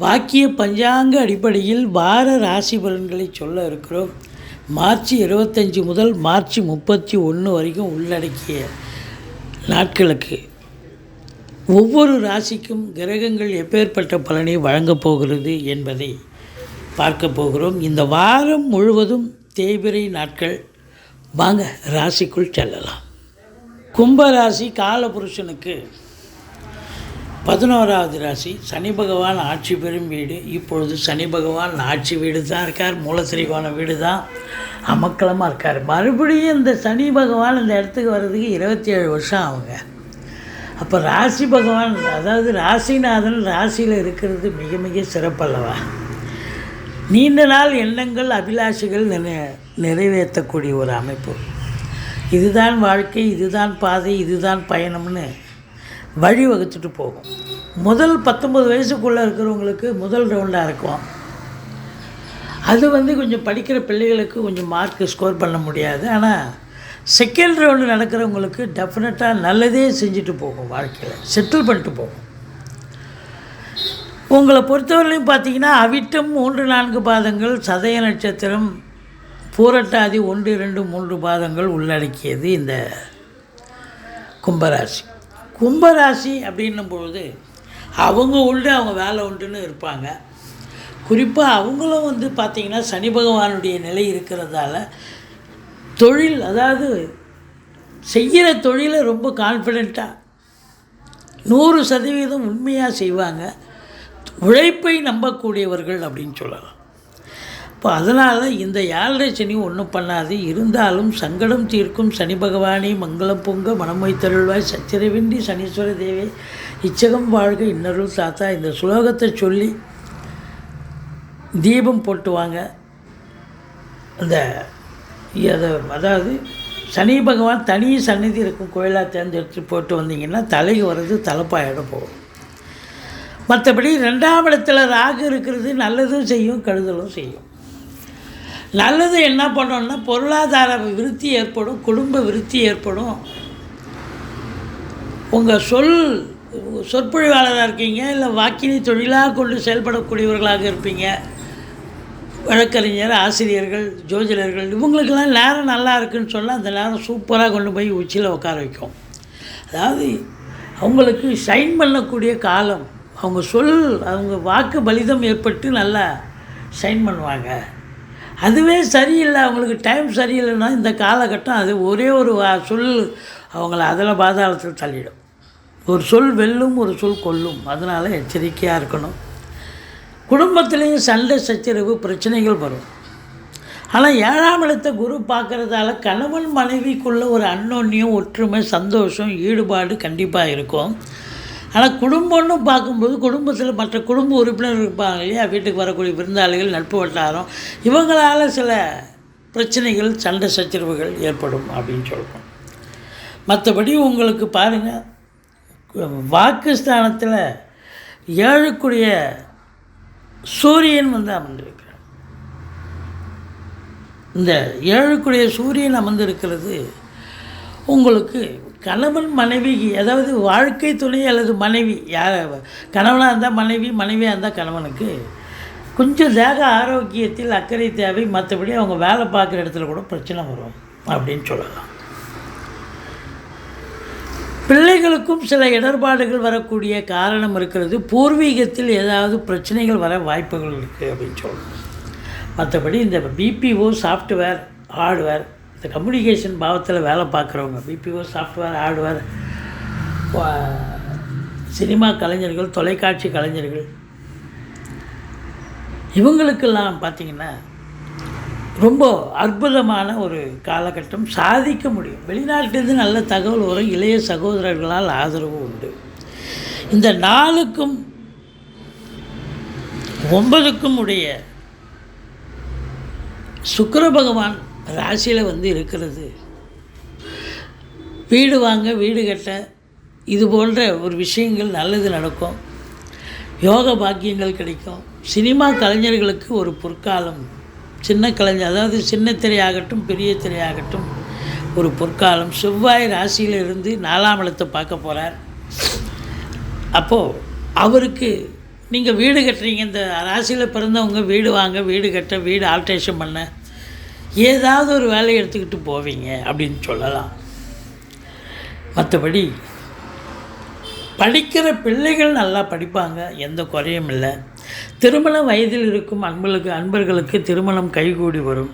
வாக்கிய பஞ்சாங்க அடிப்படையில் வார ராசி பலன்களை சொல்ல இருக்கிறோம். மார்ச் இருபத்தஞ்சி முதல் மார்ச் முப்பத்தி ஒன்று வரைக்கும் உள்ளடக்கிய நாட்களுக்கு ஒவ்வொரு ராசிக்கும் கிரகங்கள் எப்பேற்பட்ட பலனை வழங்கப் போகிறது என்பதை பார்க்க போகிறோம். இந்த வாரம் முழுவதும் தேய்பிரை நாட்கள். வாங்க ராசிக்குள் செல்லலாம். கும்பராசி காலபுருஷனுக்கு பதினோராவது ராசி சனி பகவான் ஆட்சி பெறும் வீடு. இப்பொழுது சனி பகவான் ஆட்சி வீடு தான் இருக்கார் மூலத்திரிகோண வீடு தான் அமக்கலமாக இருக்கார். மறுபடியும் இந்த சனி பகவான் இந்த இடத்துக்கு வர்றதுக்கு இருபத்தி ஏழு வருஷம் ஆகுங்க. அப்போ ராசி பகவான் அதாவது ராசிநாதன் ராசியில் இருக்கிறது மிக மிக சிறப்பல்லவா நீண்ட நாள் எண்ணங்கள் அபிலாஷைகள் நிறை நிறைவேற்றக்கூடிய ஒரு அமைப்பு. இதுதான் வாழ்க்கை இதுதான் பாதை இதுதான் பயணம்னு வழி வகுத்துட்டு போகும். முதல் பத்தொம்பது வயசுக்குள்ளே இருக்கிறவங்களுக்கு முதல் ரவுண்டாக இருக்கும். அது வந்து கொஞ்சம் படிக்கிற பிள்ளைகளுக்கு கொஞ்சம் மார்க் ஸ்கோர் பண்ண முடியாது. ஆனால் செகண்ட் ரவுண்டு நடக்கிறவங்களுக்கு டெஃபினட்டாக நல்லதே செஞ்சுட்டு போகும் வாழ்க்கையில். செட்டில் பண்ணிட்டு போகும். உங்களை பொறுத்தவரையிலையும் பார்த்தீங்கன்னா அவிட்டம் மூன்று நான்கு பாதங்கள் சதய நட்சத்திரம் பூரட்டாதி ஒன்று இரண்டு மூன்று பாதங்கள் உள்ளடக்கியது இந்த கும்பராசி. கும்பராசி அப்படின்னும் பொழுது அவங்க உண்டு அவங்க வேலை உண்டுன்னு இருப்பாங்க. குறிப்பாக அவங்களும் வந்து பார்த்திங்கன்னா சனி பகவானுடைய நிலை இருக்கிறதால தொழில் அதாவது செய்கிற தொழிலை ரொம்ப கான்ஃபிடெண்ட்டாக நூறு சதவீதம் உண்மையாக செய்வாங்க. உழைப்பை நம்பக்கூடியவர்கள் அப்படின்னு சொல்லலாம். இப்போ அதனால் இந்த ஏழரை சனி ஒன்றும் பண்ணாது. இருந்தாலும் சங்கடம் தீர்க்கும் சனி பகவானே மங்களம் பொங்க மனமொய் தருள்வாய். சச்சிரவின்றி சனீஸ்வர தேவி இச்சகம் வாழ்க இன்னருள் தாத்தா இந்த சுலோகத்தை சொல்லி தீபம் போட்டுவாங்க. அந்த அதை அதாவது சனி பகவான் தனி சந்நிதி இருக்கும் கோயிலாக தேர்ந்தெடுத்து போட்டு வந்தீங்கன்னா தலைக்கு வர்றது தலைப்பாயிடம் போகும். மற்றபடி ரெண்டாம் இடத்துல ராகு இருக்கிறது நல்லதும் செய்யும் கெடுதலும் செய்யும். நல்லது என்ன பண்ணோம்னா பொருளாதார விருத்தி ஏற்படும் குடும்ப விருத்தி ஏற்படும். உங்கள் சொல் சொற்பொழிவாளராக இருக்கீங்க இல்லை வாக்கினை தொழிலாக கொண்டு செயல்படக்கூடியவர்களாக இருப்பீங்க. வழக்கறிஞர் ஆசிரியர்கள் ஜோதிடர்கள் இவங்களுக்கெல்லாம் நேரம் நல்லா இருக்குன்னு சொன்னால் அந்த நேரம் சூப்பராக கொண்டு போய் உச்சியில் உட்கார வைக்கும். அதாவது அவங்களுக்கு ஷைன் பண்ணக்கூடிய காலம் அவங்க சொல் அவங்க வாக்கு பலிதம் ஏற்பட்டு நல்லா ஷைன் பண்ணுவாங்க. அதுவே சரியில்லை அவங்களுக்கு டைம் சரியில்லைன்னா இந்த காலகட்டம் அது ஒரே ஒரு வா சொல் அவங்கள அதில் பாதாளத்தில் தள்ளிடும். ஒரு சொல் வெல்லும் ஒரு சொல் கொல்லும். அதனால் எச்சரிக்கையாக இருக்கணும். குடும்பத்துலேயும் சண்டை சச்சரவு பிரச்சனைகள் வரும். ஆனால் ஏழாம் இடத்தை குரு பார்க்குறதால கணவன் மனைவிக்குள்ள ஒரு அன்னோன்யம் ஒற்றுமை சந்தோஷம் ஈடுபாடு கண்டிப்பாக இருக்கும். ஆனால் குடும்பம்னு பார்க்கும்போது குடும்பத்தில் மற்ற குடும்ப உறுப்பினர் இருப்பாங்க இல்லையா? வீட்டுக்கு வரக்கூடிய விருந்தாளிகள் நட்பு வட்டாரம். இவங்களால் சில பிரச்சனைகள் சண்டை சச்சரவுகள் ஏற்படும் அப்படின்னு சொல்கிறோம் மற்றபடி உங்களுக்கு பாருங்கள் வாக்குஸ்தானத்தில் ஏழுக்குரிய சூரியன் வந்து அமர்ந்திருக்கிறார். இந்த ஏழுக்குடைய சூரியன் அமர்ந்திருக்கிறது உங்களுக்கு கணவன் மனைவி அதாவது வாழ்க்கை துணை அல்லது மனைவி யார் கணவனாக இருந்தால் மனைவி மனைவியாக இருந்தால் கணவனுக்கு கொஞ்சம் தேக ஆரோக்கியத்தில் அக்கறை தேவை. மற்றபடி அவங்க வேலை பார்க்குற இடத்துல கூட பிரச்சனை வரும் அப்படின்னு சொல்லலாம். பிள்ளைகளுக்கும் சில இடர்பாடுகள் வரக்கூடிய காரணம் இருக்கிறது. பூர்வீகத்தில் ஏதாவது பிரச்சனைகள் வர வாய்ப்புகள் இருக்குது அப்படின்னு சொல்லணும் மற்றபடி இந்த பிபிஓ சாஃப்ட்வேர் ஹார்ட்வேர் இந்த கம்யூனிகேஷன் பாவத்தில் வேலை பார்க்குறவங்க பிபிஓ சாஃப்ட்வேர் ஹார்ட்வேர் சினிமா கலைஞர்கள் தொலைக்காட்சி கலைஞர்கள் இவங்களுக்கெல்லாம் பார்த்திங்கன்னா ரொம்ப அற்புதமான ஒரு காலகட்டம் சாதிக்க முடியும். வெளிநாட்டிலேருந்து நல்ல தகவல் வரும். இளைய சகோதரர்களால் ஆதரவு உண்டு. இந்த நாளுக்கும் ஒன்பதுக்கும் உடைய சுக்கர பகவான் ராசியில் வந்து இருக்கிறது. வீடு வாங்க வீடு கட்ட இது போன்ற ஒரு விஷயங்கள் நல்லது நடக்கும். யோக பாக்கியங்கள் கிடைக்கும். சினிமா கலைஞர்களுக்கு ஒரு பொற்காலம். சின்ன கலைஞர் அதாவது சின்ன திரையாகட்டும் பெரிய திரையாகட்டும் ஒரு பொற்காலம். செவ்வாய் ராசியில் இருந்து நாலாம் இடத்தை பார்க்க போகிறார் அப்போது அவருக்கு நீங்கள் வீடு கட்டுறீங்க. இந்த ராசியில் பிறந்தவங்க வீடு வாங்க வீடு கட்ட வீடு ஆல்ட்ரேஷன் பண்ண ஏதாவது ஒரு வேலையை எடுத்துக்கிட்டு போவீங்க அப்படின்னு சொல்லலாம். மற்றபடி படிக்கிற பிள்ளைகள் நல்லா படிப்பாங்க எந்த குறையும் இல்லை. திருமண வயதில் இருக்கும் அன்பர்களுக்கு அன்பர்களுக்கு திருமணம் கைகூடி வரும்.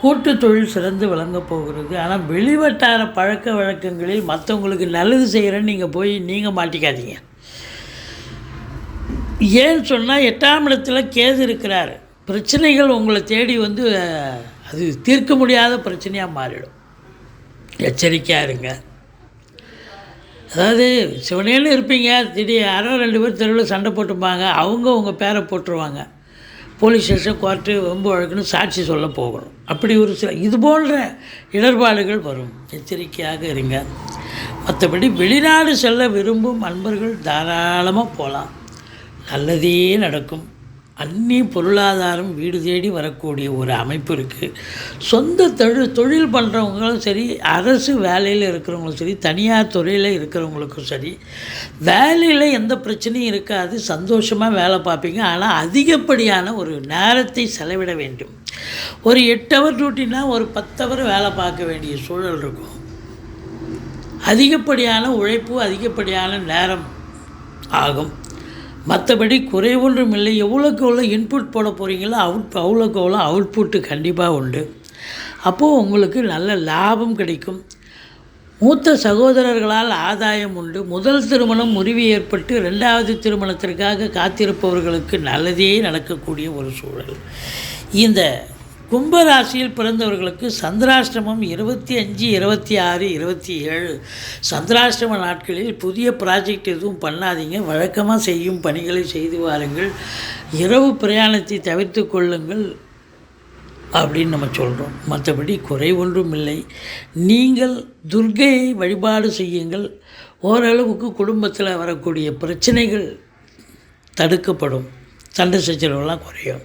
கூட்டு தொழில் சிறந்து விளங்கப் போகிறது. ஆனால் வெளிவட்டார பழக்க வழக்கங்களில் மற்றவங்களுக்கு நல்லது செய்கிறேன்னு நீங்கள் போய் நீங்கள் மாட்டிக்காதீங்க. ஏன்னு சொன்னால் எட்டாம் இடத்துல கேது இருக்கிறார். பிரச்சனைகள் உங்களை தேடி வந்து அது தீர்க்க முடியாத பிரச்சனையாக மாறிடும். எச்சரிக்கையாக இருங்க. அதாவது சிவனேன்னு இருப்பீங்க திடீர் யாரோ ரெண்டு பேர் தெருவில் சண்டை போட்டுப்பாங்க அவங்க உங்கள் பேரை போட்டுருவாங்க. போலீஸ் ஸ்டேஷன் கோர்ட்டு ரொம்ப வழக்குன்னு சாட்சி சொல்ல போகணும். அப்படி ஒரு சில இது போன்ற இடர்பாடுகள் வரும். எச்சரிக்கையாக இருங்க. மற்றபடி வெளிநாடு செல்ல விரும்பும் அன்பர்கள் தாராளமாக போகலாம் நல்லதே நடக்கும். அந்நிய பொருளாதாரம் வீடு தேடி வரக்கூடிய ஒரு அமைப்பு இருக்குது சொந்த தொழில் தொழில் பண்ணுறவங்களும் சரி அரசு வேலையில் இருக்கிறவங்களும் சரி தனியார் துறையில் இருக்கிறவங்களுக்கும் சரி வேலையில் எந்த பிரச்சனையும் இருக்காது சந்தோஷமாக வேலை பார்ப்பீங்க. ஆனால் அதிகப்படியான ஒரு நேரத்தை செலவிட வேண்டும். ஒரு எட்டு ஹவர் டியூட்டினா ஒரு பத்து ஹவர் வேலை பார்க்க வேண்டிய சூழல் இருக்கும். அதிகப்படியான உழைப்பு அதிகப்படியான நேரம் ஆகும். மற்றபடி குறை ஒன்றும் இல்லை. எவ்வளோக்கு எவ்வளோ இன்புட் போட போகிறீங்களோ அவுட் அவ்வளோக்கு அவ்வளோ அவுட்புட்டு கண்டிப்பாக உண்டு. அப்போது உங்களுக்கு நல்ல லாபம் கிடைக்கும். மூத்த சகோதரர்களால் ஆதாயம் உண்டு. முதல் திருமணம் முறிவு ஏற்பட்டு ரெண்டாவது திருமணத்திற்காக காத்திருப்பவர்களுக்கு நல்லதே நடக்கக்கூடிய ஒரு சூழல். இந்த கும்பராசியில் பிறந்தவர்களுக்கு சந்திராஷ்டமம் இருபத்தி அஞ்சு இருபத்தி ஆறு இருபத்தி ஏழு. சந்திராஷ்டம நாட்களில் புதிய ப்ராஜெக்ட் எதுவும் பண்ணாதீங்க. வழக்கமாக செய்யும் பணிகளை செய்து வாருங்கள். இரவு பிரயாணத்தை தவிர்த்து கொள்ளுங்கள் அப்படின்னு நம்ம சொல்கிறோம் மற்றபடி குறை ஒன்றும் இல்லை. நீங்கள் துர்க்கையை வழிபாடு செய்யுங்கள். ஓரளவுக்கு குடும்பத்தில் வரக்கூடிய பிரச்சனைகள் தடுக்கப்படும். சண்டை சச்சரவுலாம் குறையும்.